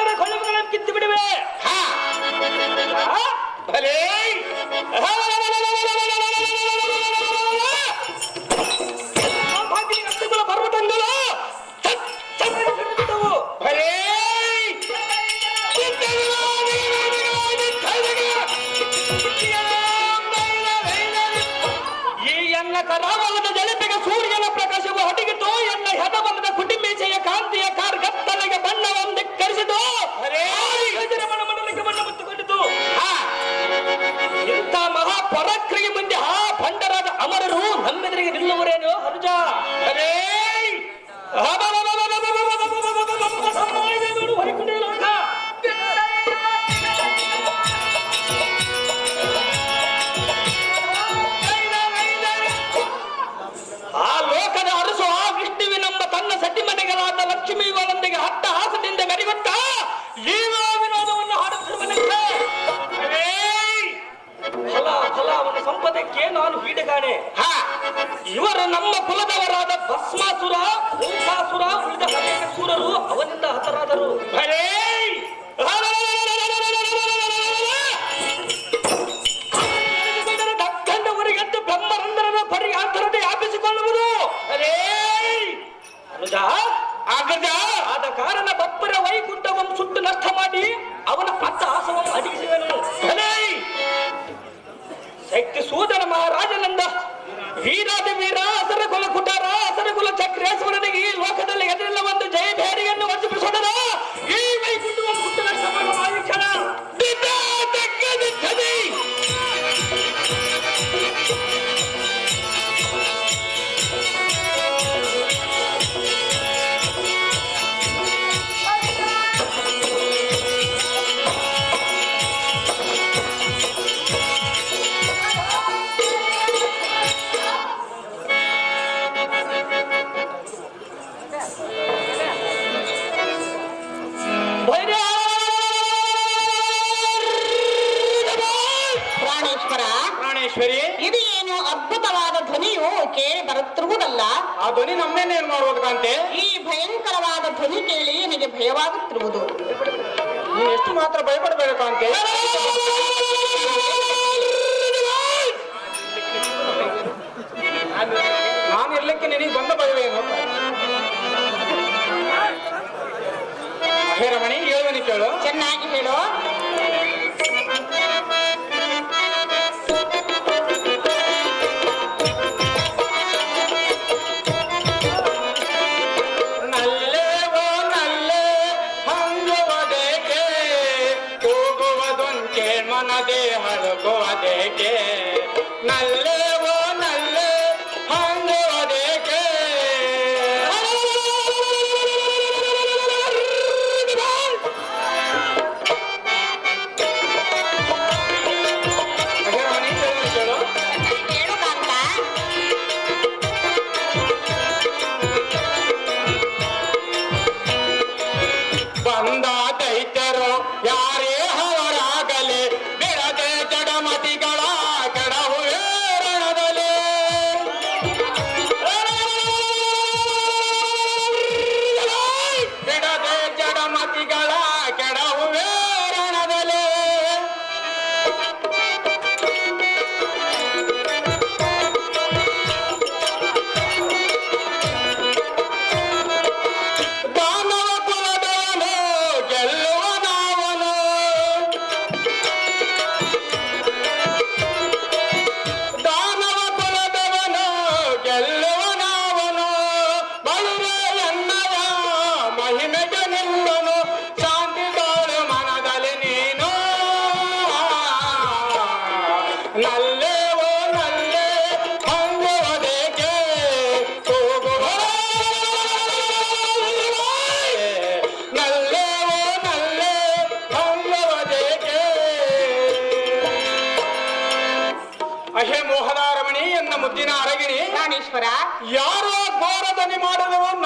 যারা খলিফুল আলম কিনতে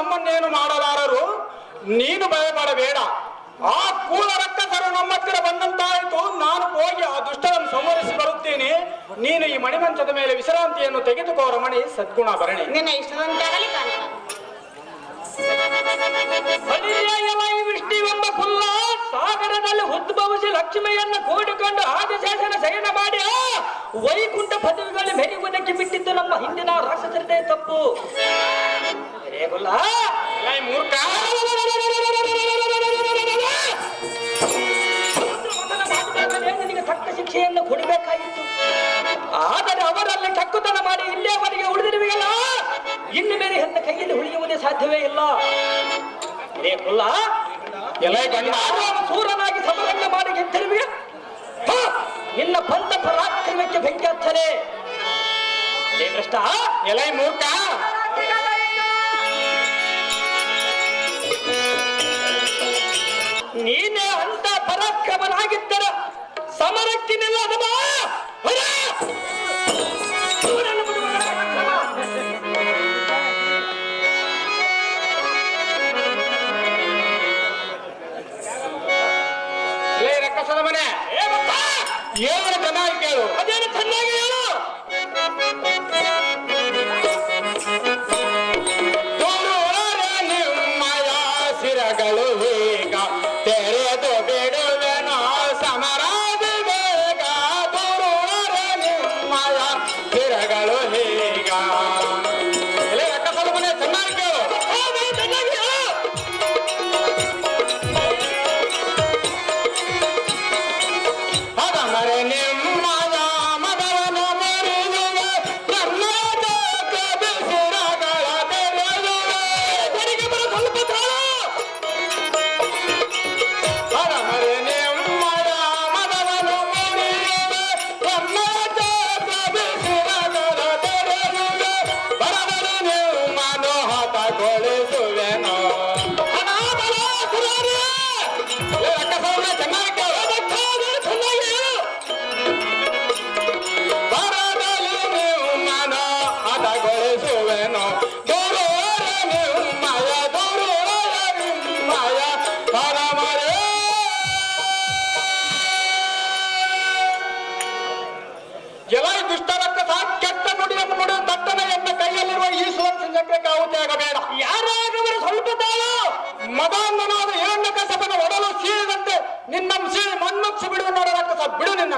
ನಮ್ಮನ್ನೇನು ಮಾಡಲಾರರು? ನೀನು ಭಯಪಡಬೇಡ. ಆ ಕೂಲ ರಕ್ತಸರು ನಮ್ಮ ಹತ್ತಿರ ಬಂದಂತಾಯಿತು. ನಾನು ಹೋಗಿ ಆ ದುಷ್ಟರನ್ನು ಸಂವರಿಸಿ ಬರುತ್ತೇನೆ. ನೀನು ಈ ಮಣಿಮಂಚದ ಮೇಲೆ ವಿಶ್ರಾಂತಿಯನ್ನು ತೆಗೆದುಕೋ ರಮಣಿ ಸದ್ಗುಣ ಭರಣಿ. ನಿನ್ನ ಕುಲ್ಲ ಸಾಗರದಲ್ಲಿ ಹುದ್ಭವಿಸಿ ಲಕ್ಷ್ಮಿಯನ್ನು ಕೂಡಿಕೊಂಡು ಆದಿಶೇಷನ ಶಯನ ಮಾಡಿ ವೈಕುಂಠ ಪದವಿಗಳು ಮೆರಿ ಮಾಡಿದ್ವಿ ನಾವು ರಾಕ್ಷಸರದೇ ತಪ್ಪು. ನಿನಗೆ ತಕ್ಕ ಶಿಕ್ಷೆಯನ್ನು ಕೊಡಬೇಕಾಗಿತ್ತು ಆದರೆ ಅವರಲ್ಲಿ ಟಕ್ಕುತನ ಮಾಡಿ ಇಲ್ಲೇ ಅವರಿಗೆ ಉಳಿದಿರುವೆಯಲ್ಲ? ಇನ್ನು ಮೇಲೆ ಹೆಂದ ಕೈಯಲ್ಲಿ ಉಳಿಯುವುದೇ ಸಾಧ್ಯವೇ ಇಲ್ಲ. ಎಲ್ಲ ಸೂರನಾಗಿ ಸಮರನ್ನ ಮಾಡಿ ಗೆದ್ದಿರುವೆ ನಿನ್ನ ಬಂಧ ಪರಾಕ್ರಮಕ್ಕೆ ಬೆಂಕಿ ಹಚ್ಚಲೇ ಎಷ್ಟ ಎಲೈ ಮೂಟ ನೀನೇ ಅಂತ ಪರಾಕ್ರಮನಾಗಿದ್ದರ ಸಮರಕ್ಕಿನೆಲ್ಲ ಅದಮ್ಮ ಬಾಗಲು ಹೀಗ ತೆರೆದು ಬಿಡ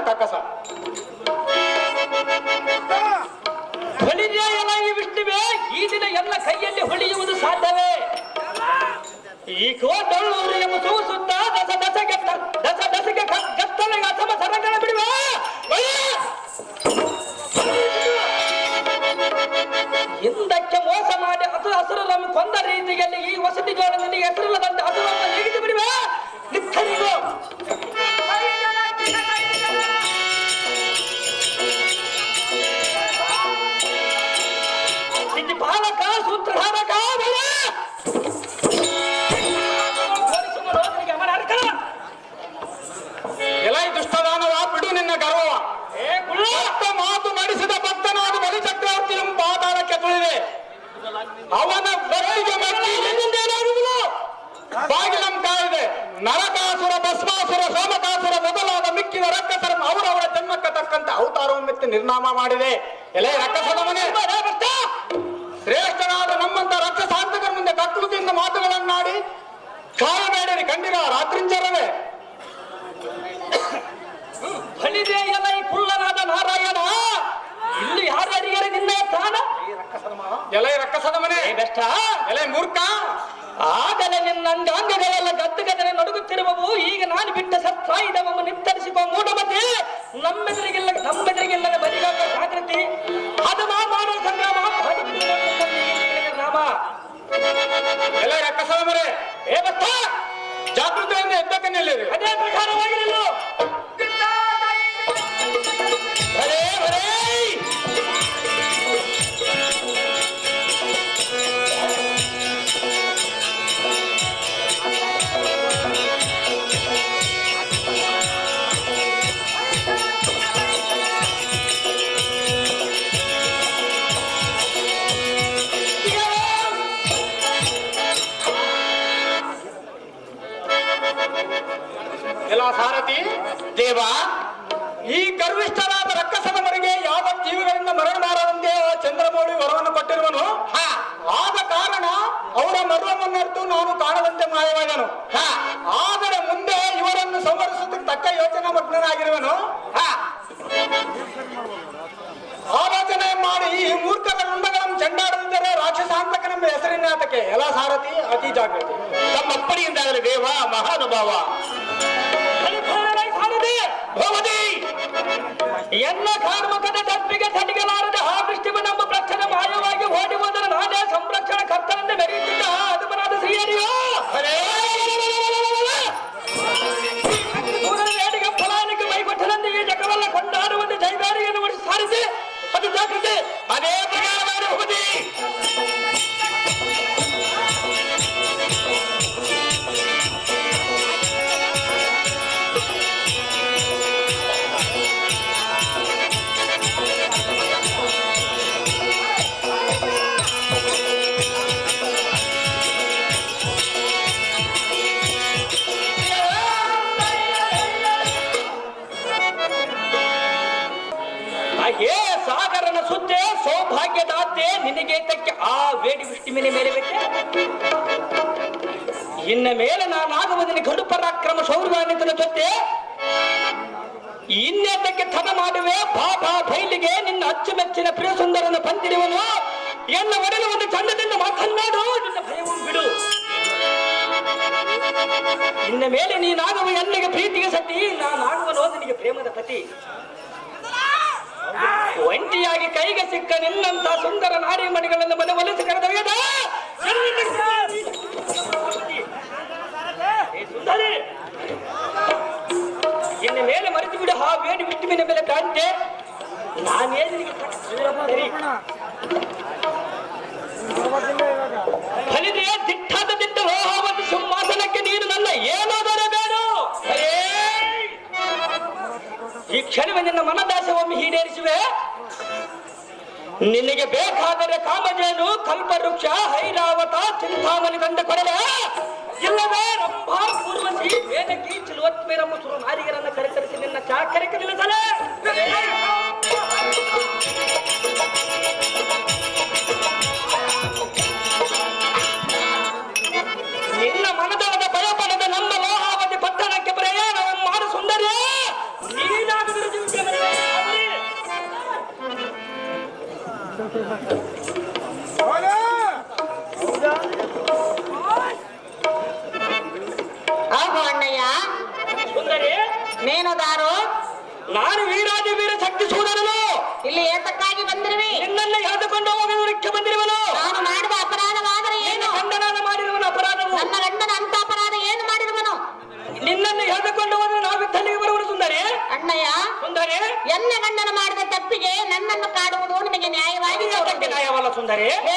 ಕಕ್ಕಸ ಹೊಳಿದೇ ಎಲ್ಲ ಈ ವಿಷ್ಣುವೆ? ಈ ದಿನ ಎಲ್ಲ ಕೈಯಲ್ಲಿ ಹೊಳಿಯುವುದು ಸಾಧ್ಯವೇ? ಈ ಕೋಟಳ್ಳೂರು ಎಂಬ ಸೂಸುತ್ತ ದಸ ದಸಗೆ ದಸ ದಸಗೆ ಗತ್ತಲ ಅಸಮ ಸರಗಳ ಬಿಡುವ? ಹಿಂದಕ್ಕೆ ಮೋಸ ಮಾಡಿ ಅದು ಹಸುರನ್ನು ಕೊಂದ ರೀತಿಯಲ್ಲಿ ಅವನ ಬೆಟ್ಟಿಗೆ ಬೆಟ್ಟಿ ಇನ್ನೇನಾಗುವುದಿಲ್ಲ ಬಾಗಿಲಂ ಕಾಯಿದೆ ನರಕಾಸುರ ಭಸ್ಮಾಸುರ ಸೋಮಕಾಸುರ ಮೊದಲಾದ ಮಿಕ್ಕಿದ ರಕ್ಕಸರ ಅವರವರ ಜನ್ಮಕ್ಕೆ ತಕ್ಕಂತೆ ಅವತಾರವನ್ನೆತ್ತಿ ನಿರ್ನಾಮ ಮಾಡಿದೆ ಎಲೆ ರಕ್ಕಸದ ಮನೆ ಶ್ರೇಷ್ಠನಾದ ನಮ್ಮಂತ ರಕ್ಷಸಾಂತಕರ ಮುಂದೆ ಕಕ್ಕುಳದಿಂದ ಮಾತುಗಳನ್ನಾಡಿ ಕಾಯಬೇಡರಿ ಕಂಡಿರ ರಾತ್ರಿಂಚರವೇ ಬಲಿದೆ ಎಲೈ ಕುಳ್ಳನಾದ ನಾರಾಯಣ ಇಲ್ಲಿ ಯಾರ್ಯಾರಿಗಾರ ನಿನ್ನ ಪ್ರಾಣ? ಎಲೆ ರಕ್ಕಸದ ಮನೆ. ಬೆಸ್ಟ ಎಲೆ ಮೂರ್ಖ. ಆಗಲೇ ನಿನ್ನ ಅಂಗಾಂಗಗಳೆಲ್ಲ ಗದ್ದಗದನೆ ನಡುಗುತ್ತಿರುವವು. ಈಗ ನಾನು ಬಿಟ್ಟ ಸತ್ತಾಯಿದವಮ್ಮ ನಿತ್ತರಿಸಿಕೋ ಮೂಢಮತೆ. ನಮ್ಮೆದುರಿಗೆಲ್ಲ ನಮ್ಮೆದುರಿಗೆಲ್ಲ ಬರಿಗಾಗ ಜಾಗೃತಿ. ಅದು ಮಾ ಮಾನವ ಸಂಗ್ರಾಮ. ರಾಮ. ಎಲ್ಲ ರಕ್ಕಸದ ಮನೆ. ಏ ಬಸ್ತ ಎದ್ದಕ್ಕೆ ನಿಲ್ಲಿರಿ ಅದೇ ಏ ಸಾಗರನ ಸುತ್ತೆ ಸೌಭಾಗ್ಯದಾತೆ ನಿನಗೆ ಆ ವೇಡಿ ವಿಷ್ಣುವಿನ ಮೇಲೆ ಬಿಟ್ಟೆ. ಇನ್ನ ಮೇಲೆ ನಾನಾಗುವುದನ್ನು ಗಡು ಪರಾಕ್ರಮ ಸೌರ್ವಾನಿತನ ಜೊತೆ ಇನ್ನೇತಕ್ಕೆ ಥನ ಮಾಡುವೆ. ಬಾ ಬಾ ಬೈಲಿಗೆ ನಿನ್ನ ಅಚ್ಚುಮೆಚ್ಚಿನ ಪ್ರಿಯ ಸುಂದರನ ಬಂದಿರುವನು ಎನ್ನ ಒಡೆದು ಒಂದು ಚಂದದಿಂದ ಮಾತನ್ನಾಡು. ನಿನ್ನ ಭಯವೂ ಬಿಡು. ಇನ್ನ ಮೇಲೆ ನೀನಾಗುವ ಎಲ್ಲಿಗೆ ಪ್ರೀತಿಗೆ ಸತಿ. ನಾನಾಗುವನು ನಿನಗೆ ಪ್ರೇಮದ ಪತಿ. ಒಂಟಿಯಾಗಿ ಕೈಗೆ ಸಿಕ್ಕ ನಿನ್ನಂತ ಸುಂದರ ನಾರಿ ಮಣಿಗಳನ್ನು ಮನೆ ಒಲಿಸಿ ಕರೆದೊಯ್ಯದ ಇನ್ನು ಮೇಲೆ ಮರೆತು ಬಿಡು. ಆ ವೇಣು ಬಿಟ್ಟುವಿನ ಮೇಲೆ ಕಾಂತೆ. ನಾನೇನು ನಿನಗೆ ಸರಿ. ಫಲಿದೆ ದಿಟ್ಟಾದ ದಿಟ್ಟ ಹೋಹಾವತಿ ಸಿಂಹಾಸನಕ್ಕೆ ನೀನು ನನ್ನ ಏನಾದರೆ ಕ್ಷಣವೇ ನಿನ್ನ ಮನದಾಸ ಒಮ್ಮೆ ಈಡೇರಿಸುವೆ. ನಿನಗೆ ಬೇಕಾದರೆ ಕಾಮಜೇನು ಕಲ್ಪವೃಕ್ಷ, ಹೈರಾವತ, ಚಿಂತಾಮಣಿ ತಂದ ಕೊಡಲೆ. ಇಲ್ಲವೇ ರಂಭಾ ಪೂರ್ವಸಿ, ವೇದಕಿ ಚಿಲುವತ್ಮೇರಮ್ಮ ಸುರು ನಾರಿಗರನ್ನು ಕರೆತರಿಸಿ ನಿನ್ನ ಚಾಕರಿಕೆ ನಿಲ್ಲಿಸಲೇ ನ್ಯಾಯವಲ್ಲ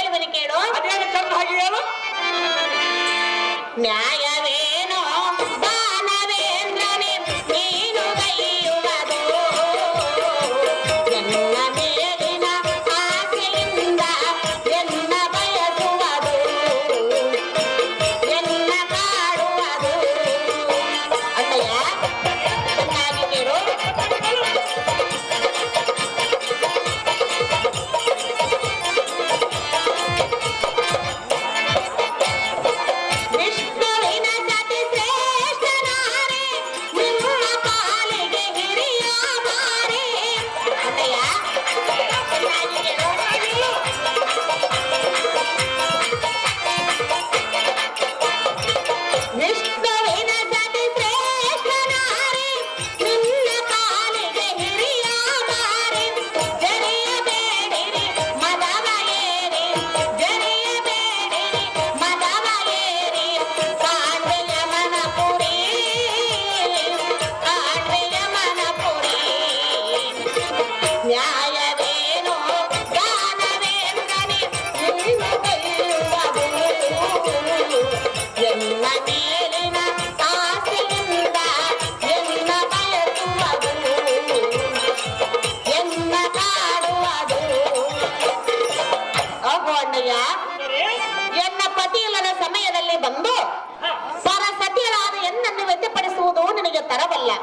ನಿನಗೆ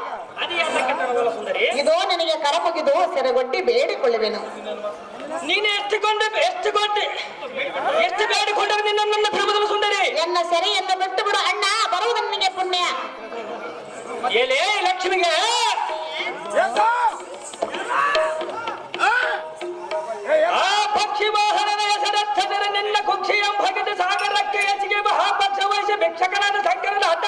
ಇದೋ ನಿನಗೆ ಕರಮುಗಿದು ಸೆರೆಗೊಟ್ಟಿ ಬೇಡಿಕೊಳ್ಳುವೆನು. ನೀನು ಎಷ್ಟು ಕೊಂಡು ಎಷ್ಟು ಬೇಡಿಕೊಂಡರು ನಿನ್ನ ನನ್ನ ಸುಂದರಿ. ಎನ್ನ ಸೆರೆಯನ್ನು ಬಿಟ್ಟು ಬಿಡು ಅಣ್ಣ ಬರುವುದು ನಿನಗೆ ಪುಣ್ಯ. ಏಲೇ ಲಕ್ಷ್ಮಿಗೆ. ಆ ಪಕ್ಷಿ ವಾಹನದ ನಿನ್ನ ಸಾಗರಕ್ಕೆ ಎಸಿಗೆ ಮಹಾಪಕ್ಷ ವಹಿಸಿ ಭಿಕ್ಷಕನಾದ ಸಂಕರದ ಹತ್ತ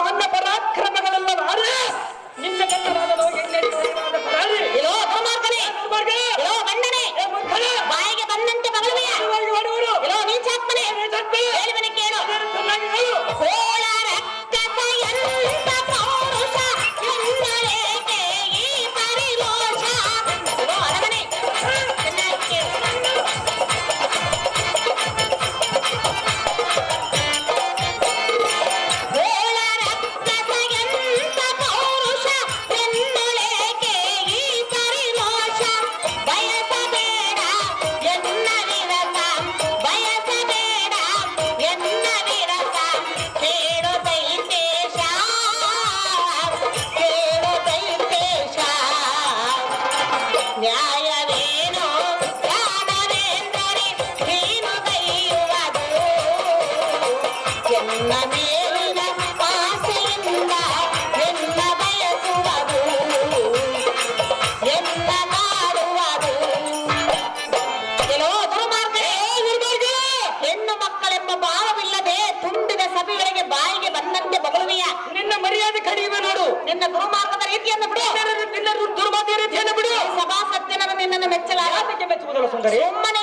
আমার ನಿನ್ನ ದುರ್ಮಾರ್ಗದ ರೀತಿಯನ್ನು ಬಿಡು. ನಿನ್ನ ದುರ್ಮಾರ್ಗದ ರೀತಿಯನ್ನು ಬಿಡು. ಸಭಾ ಸತ್ಯನನ್ನು ನಿನ್ನನ್ನು ಮೆಚ್ಚಲಾಗ. ಮೆಚ್ಚುವುದಲ್ಲ ಸುಂದರಿ? ಸುಮ್ಮನೆ